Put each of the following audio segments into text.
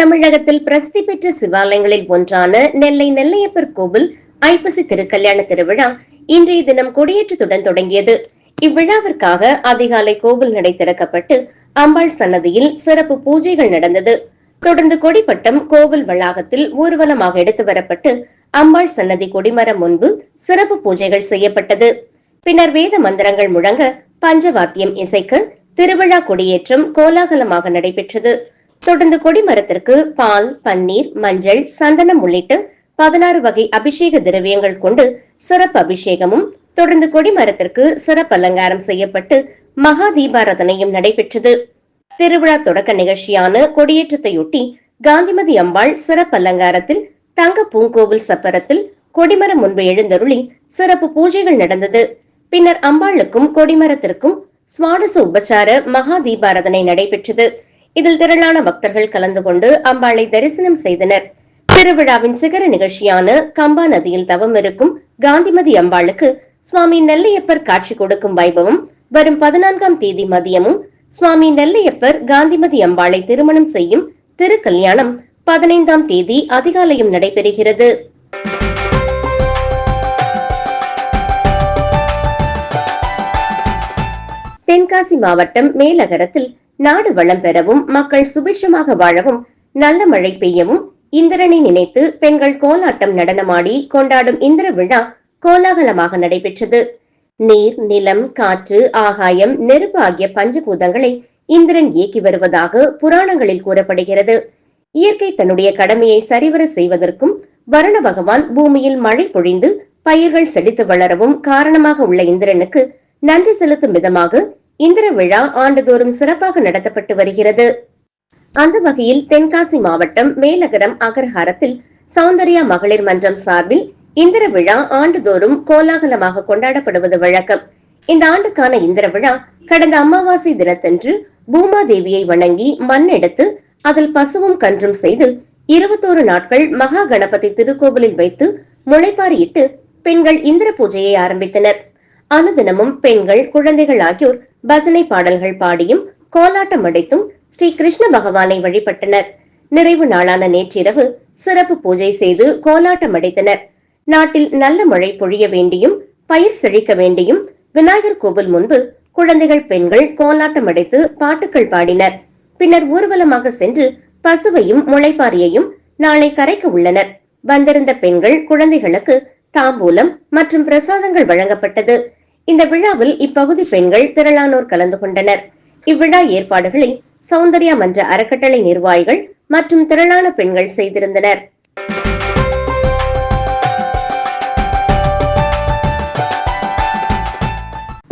தமிழகத்தில் பிரசித்தி பெற்ற சிவாலயங்களில் ஒன்றான நெல்லை நெல்லையப்பர் கோவில் ஐப்பசி திருக்கல்யாண திருவிழா இன்றைய தினம் கொடியேற்றத்துடன் தொடங்கியது. இவ்விழாவிற்காக அதிகாலை கோவில் நடை திறக்கப்பட்டு அம்பாள் சன்னதியில் சிறப்பு பூஜைகள் நடந்தது. தொடர்ந்து கொடிப்பட்டம் கோவில் வளாகத்தில் ஊர்வலமாக எடுத்து வரப்பட்டு அம்பாள் சன்னதி கொடிமரம் முன்பு சிறப்பு பூஜைகள் செய்யப்பட்டது. பின்னர் வேத மந்திரங்கள் முழங்க பஞ்சவாத்தியம் இசைக்க திருவிழா கொடியேற்றம் கோலாகலமாக நடைபெற்றது. தொடர்ந்து கொடிமரத்திற்கு பால் பன்னீர் மஞ்சள் சந்தனம் உள்ளிட்டு பதினாறு வகை அபிஷேக திரவியங்கள் கொண்டு சிறப்பு அபிஷேகமும் தொடர்ந்து கொடிமரத்திற்கு சிறப்பு அலங்காரம் செய்யப்பட்டு மகா தீபாரதனையும் நடைபெற்றது. திருவிழா தொடக்க நிகழ்ச்சியான கொடியேற்றத்தையொட்டி காந்திமதி அம்பாள் சிறப்பு அலங்காரத்தில் தங்க பூங்கோவில் சப்பரத்தில் கொடிமரம் முன்பு எழுந்தருளி சிறப்பு பூஜைகள் நடந்தது. பின்னர் அம்பாளுக்கும் கொடிமரத்திற்கும் சுவாடச உபசார மகா தீபாரதனை நடைபெற்றது. இதில் திரளான பக்தர்கள் கலந்து கொண்டு அம்பாளை தரிசனம் செய்தனர். திருவிழாவின் சிகர நிகழ்ச்சியான கம்பா நதியில் தவம் இருக்கும் காந்திமதி அம்பாளுக்கு சுவாமி நெல்லையப்பர் காட்சி கொடுக்கும் வைபவம் வரும் பதினான்காம் தேதி மதியமும் சுவாமி நெல்லையப்பர் காந்திமதி அம்பாளை திருமணம் செய்யும் திருக்கல்யாணம் பதினைந்தாம் தேதி அதிகாலையும் நடைபெறுகிறது. தென்காசி மாவட்டம் மேலகரத்தில் நாடு வளம் பெறவும் மக்கள் சுபிட்சமாக வாழவும் நல்ல மழை பெய்யவும் இந்திரனை நினைத்து பெண்கள் கோலாட்டம் நடனமாடி கொண்டாடும் இந்திர விழா கோலாகலமாக நடைபெற்றது. நீர் நிலம் காற்று ஆகாயம் நெருப்பு ஆகிய பஞ்சபூதங்களை இந்திரன் இயக்கி வருவதாக புராணங்களில் கூறப்படுகிறது. இயற்கை தன்னுடைய கடமையை சரிவர செய்வதற்கும் வருண பகவான் பூமியில் மழை பொழிந்து பயிர்கள் செழித்து வளரவும் காரணமாக உள்ள இந்திரனுக்கு நன்றி செலுத்தும் விதமாக இந்திர விழா ஆண்டுதோறும் சிறப்பாக நடத்தப்பட்டு வருகிறது. அந்த வகையில் தென்காசி மாவட்டம் மேலகரம் அகரஹாரத்தில் சௌந்தர்யா மகளிர் மன்றம் சார்பில் இந்திர விழா ஆண்டுதோறும் கோலாகலமாக கொண்டாடப்படுவது வழக்கம். இந்த ஆண்டுக்கான இந்திர விழா கடந்த அமாவாசை தினத்தன்று பூமாதேவியை வணங்கி மண் எடுத்து அதில் பசுவும் கன்றும் செய்து இருபத்தோரு நாட்கள் மகா கணபதி திருக்கோவிலில் வைத்து முளைப்பாரியிட்டு பெண்கள் இந்திர பூஜையை ஆரம்பித்தனர். அனுதினமும் பெண்கள் குழந்தைகள் ஆகியோர் பஜனை பாடல்கள் பாடியும் கோலாட்டம் அடைத்தும் ஸ்ரீ கிருஷ்ண பகவானை வழிபட்டனர். நிறைவு நாளான நேற்றிரவு சிறப்பு பூஜை செய்து கோலாட்டம் அடைத்தனர். நாட்டில் நல்ல மழை பொழிய வேண்டியும் பயிர் செழிக்க வேண்டியும் விநாயகர் கோவில் முன்பு குழந்தைகள் பெண்கள் கோலாட்டம் அடைத்து பாட்டுக்கள் பாடினர். பின்னர் ஊர்வலமாக சென்று பசுவையும் முளைப்பாரியையும் நாளை கரைக்க உள்ளனர். வந்திருந்த பெண்கள் குழந்தைகளுக்கு தாம்பூலம் மற்றும் பிரசாதங்கள் வழங்கப்பட்டது. இந்த விழாவில் இப்பகுதி பெண்கள் திரளானோர் கலந்து கொண்டனர். இவ்விழா ஏற்பாடுகளை சௌந்தர்யா மன்ற அறக்கட்டளை நிர்வாகிகள் மற்றும் திரளான பெண்கள் செய்திருந்தனர்.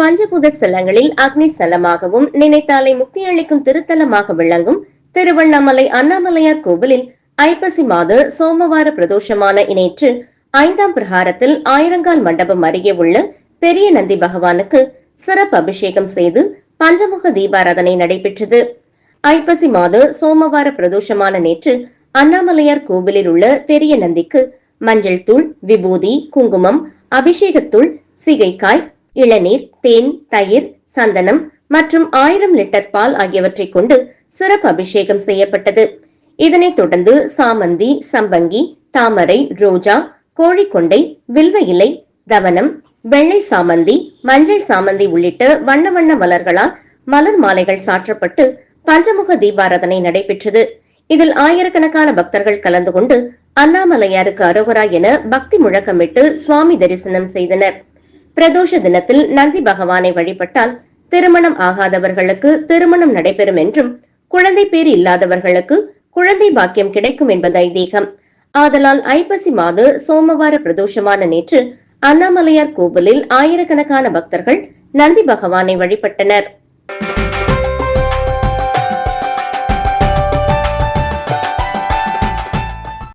பஞ்சபூத ஸ்தலங்களில் அக்னி ஸ்தலமாகவும் நினைத்தாலை முக்தி அளிக்கும் திருத்தலமாக விளங்கும் திருவண்ணாமலை அண்ணாமலையார் கோவிலில் ஐப்பசி மாத சோமவார பிரதோஷமான இணைற்று ஐந்தாம் பிரகாரத்தில் ஆயிரங்கால் மண்டபம் அருகே உள்ள பெரிய நந்தி பகவானுக்கு சிறப்பு அபிஷேகம் செய்து பஞ்சமுக தீபாராதனை நடைபெற்றது. ஐப்பசி மாத சோமவார பிரதோஷமான நேற்று அண்ணாமலையார் கோவிலில் உள்ள பெரிய நந்திக்கு மஞ்சள் தூள் விபூதி குங்குமம் அபிஷேகத்தூள் சிகைக்காய் இளநீர் தேன் தயிர் சந்தனம் மற்றும் ஆயிரம் லிட்டர் பால் ஆகியவற்றை கொண்டு சிறப்பு அபிஷேகம் செய்யப்பட்டது. இதனைத் தொடர்ந்து சாமந்தி சம்பங்கி தாமரை ரோஜா கோழிக்கொண்டை வில்வ இலை தவனம் வெள்ளை சாமந்தி மஞ்சள் சாமந்தி உள்ளிட்ட வண்ண வண்ண மலர்களால் மலர் மாலைகள் சாற்றப்பட்டு பஞ்சமுக தீபாராதனை நடைபெற்றது. இதில் ஆயிரக்கணக்கான பக்தர்கள் கலந்து கொண்டு அண்ணாமலையாருக்கு அரோகரா என பக்தி முழக்கமிட்டு சுவாமி தரிசனம் செய்தனர். பிரதோஷ தினத்தில் நந்தி பகவானை வழிபட்டால் திருமணம் ஆகாதவர்களுக்கு திருமணம் நடைபெறும் என்றும் குழந்தை பேர் இல்லாதவர்களுக்கு குழந்தை பாக்கியம் கிடைக்கும் என்பது ஐதீகம் ஆதலால் ஐப்பசி மாத சோமவார பிரதோஷமான நேற்று அண்ணாமலையார் கோவிலில் ஆயிரக்கணக்கான பக்தர்கள் நந்தி பகவானை வழிபட்டனர்.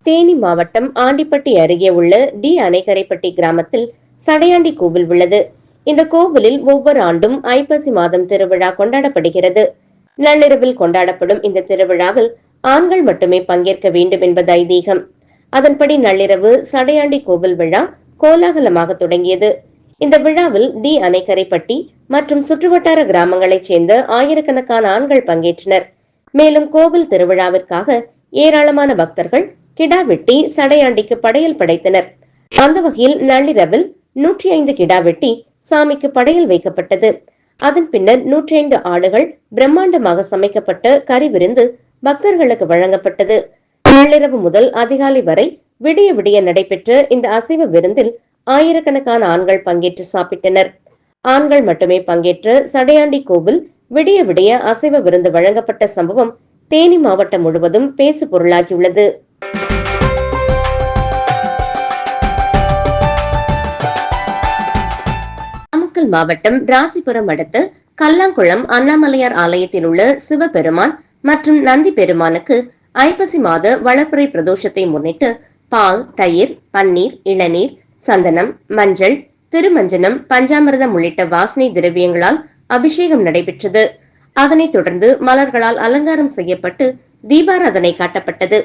தேனி மாவட்டம் ஆண்டிப்பட்டி அருகே உள்ள டி அணைக்கரைப்பட்டி கிராமத்தில் சடையாண்டி கோவில் உள்ளது. இந்த கோவிலில் ஒவ்வொரு ஆண்டும் ஐப்பசி மாதம் திருவிழா கொண்டாடப்படுகிறது. நள்ளிரவில் கொண்டாடப்படும் இந்த திருவிழாவில் ஆண்கள் மட்டுமே பங்கேற்க வேண்டும் என்பது ஐதீகம். அதன்படி நள்ளிரவு சடையாண்டி கோவில் விழா கோலாகலமாக தொடங்கியது. இந்த விழாவில் டி. அணைக்கரைப்பட்டி மற்றும் சுற்றுவட்டார கிராமங்களைச் சேர்ந்த ஆயிரக்கணக்கான ஆண்கள் பங்கேற்றனர். மேலும் கோவில் திருவிழாவிற்காக ஏராளமான பக்தர்கள் கிடா வெட்டி சடையாண்டிக்கு படையல் படைத்தனர். அந்த வகையில் நள்ளிரவில் நூற்றி ஐந்து கிடா வெட்டி சாமிக்கு படையல் வைக்கப்பட்டது. அதன் பின்னர் நூற்றி ஐந்து ஆடுகள் பிரம்மாண்டமாக சமைக்கப்பட்ட கறி விருந்து பக்தர்களுக்கு வழங்கப்பட்டது. நள்ளிரவு முதல் அதிகாலை வரை விடிய விடிய நடைபெற்ற இந்த அசைவ விருந்தில் ஆயிரக்கணக்கான ஆண்கள் பங்கேற்று சாப்பிட்டனர். ஆண்கள் மட்டுமே பங்கேற்ற சடையாண்டி கோவில் விடிய விடிய அசைவ விருந்து வழங்கப்பட்ட சம்பவம் தேனி மாவட்டம் முழுவதும் பேசு பொருளாகியுள்ளது. நாமக்கல் மாவட்டம் ராசிபுரம் அடுத்த கல்லாங்குளம் அண்ணாமலையார் ஆலயத்தில் உள்ள சிவபெருமான் மற்றும் நந்தி பெருமானுக்கு ஐப்பசி மாத வளர்ப்புறை பிரதோஷத்தை முன்னிட்டு பால் தயிர் பன்னீர் இளநீர் சந்தனம் மஞ்சள் திருமஞ்சனம் பஞ்சாமிரதம் உள்ளிட்ட வாசனை திரவியங்களால் அபிஷேகம் நடைபெற்றது. அதனைத் தொடர்ந்து மலர்களால் அலங்காரம் செய்யப்பட்டு தீபாராதனை காட்டப்பட்டது.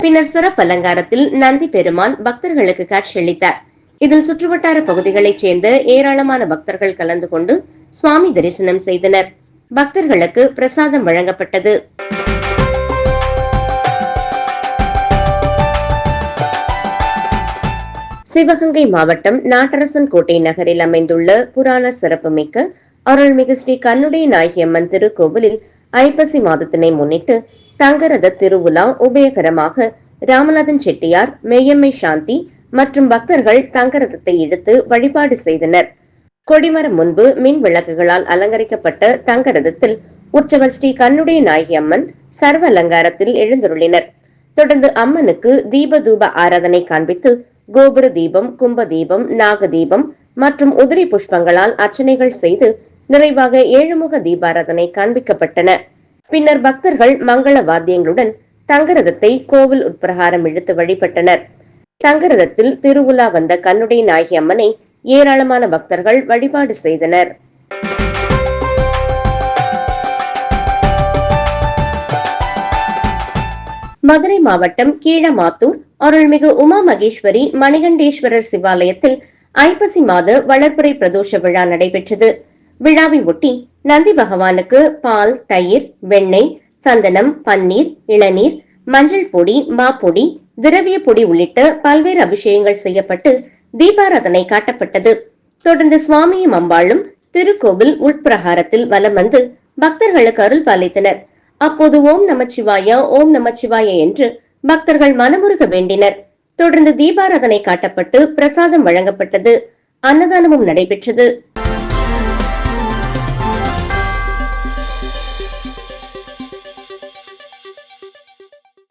பின்னர் சிறப்பு அலங்காரத்தில் நந்தி பெருமான் பக்தர்களுக்கு காட்சியளித்தார் இதில் சுற்றுவட்டார பகுதிகளைச் சேர்ந்த ஏராளமான பக்தர்கள் கலந்து கொண்டு சுவாமி தரிசனம் செய்தனர். பக்தர்களுக்கு பிரசாதம் வழங்கப்பட்டது. சிவகங்கை மாவட்டம் நாட்டரசன் கோட்டை நகரில் அமைந்துள்ள புராண சிறப்புமிக்க அருள்மிகு ஸ்ரீ கண்ணுடைய நாயகியம்மன் திருக்கோவிலில் ஐப்பசி மாதத்தினை முன்னிட்டு தங்கரத திருவிழா உபயகரமாக ராமநாதன் செட்டியார் மெய்யம்மை சாந்தி மற்றும் பக்தர்கள் தங்கரதத்தை இழுத்து வழிபாடு செய்தனர். கொடிமரம் முன்பு மின் விளக்குகளால் அலங்கரிக்கப்பட்ட தங்கரதத்தில் உற்சவர் ஸ்ரீ கண்ணுடைய நாயகி அம்மன் சர்வ அலங்காரத்தில் எழுந்துருளினர். தொடர்ந்து அம்மனுக்கு தீப தூப ஆராதனை காண்பித்து கோபுர தீபம் கும்ப தீபம் நாக தீபம் மற்றும் உதிரி புஷ்பங்களால் அர்ச்சனைகள் செய்து நிறைவாக ஏழுமுக தீபாராதனை காண்பிக்கப்பட்டன. பின்னர் பக்தர்கள் மங்கள வாத்தியங்களுடன் தங்கரதத்தை கோவில் உட்பிரகாரம் இழுத்து வழிபட்டனர். தங்கரதத்தில் திருவுலா வந்த கண்ணுடைய நாயகி அம்மனை ஏராளமான பக்தர்கள் வழிபாடு செய்தனர். மதுரை மாவட்டம் கீழமாத்தூர் அருள்மிகு உமா மகேஸ்வரி மணிகண்டேஸ்வரர் சிவாலயத்தில் ஐப்பசி மாத வளர்ப்புறை பிரதோஷ விழா நடைபெற்றது. விழாவை ஒட்டி நந்தி பகவானுக்கு பால் தயிர் வெண்ணெய் சந்தனம் பன்னீர் இளநீர் மஞ்சள் பொடி மாப்பொடி திரவிய பொடி உள்ளிட்ட பல்வேறு அபிஷேகங்கள் செய்யப்பட்டு தீபாராதனை காட்டப்பட்டது. தொடர்ந்து சுவாமியும் அம்பாளும் திருக்கோவில் உட்பிரகாரத்தில் வலம் வந்து பக்தர்களுக்கு அருள் பாலித்தனர் அப்போது ஓம் நமச்சிவாயா ஓம் நமச்சிவாய என்று பக்தர்கள் மனமுருக வேண்டினர். தொடர்ந்து தீபாராதனை காட்டப்பட்டு பிரசாதம் வழங்கப்பட்டது. அன்னதானமும் நடைபெற்றது.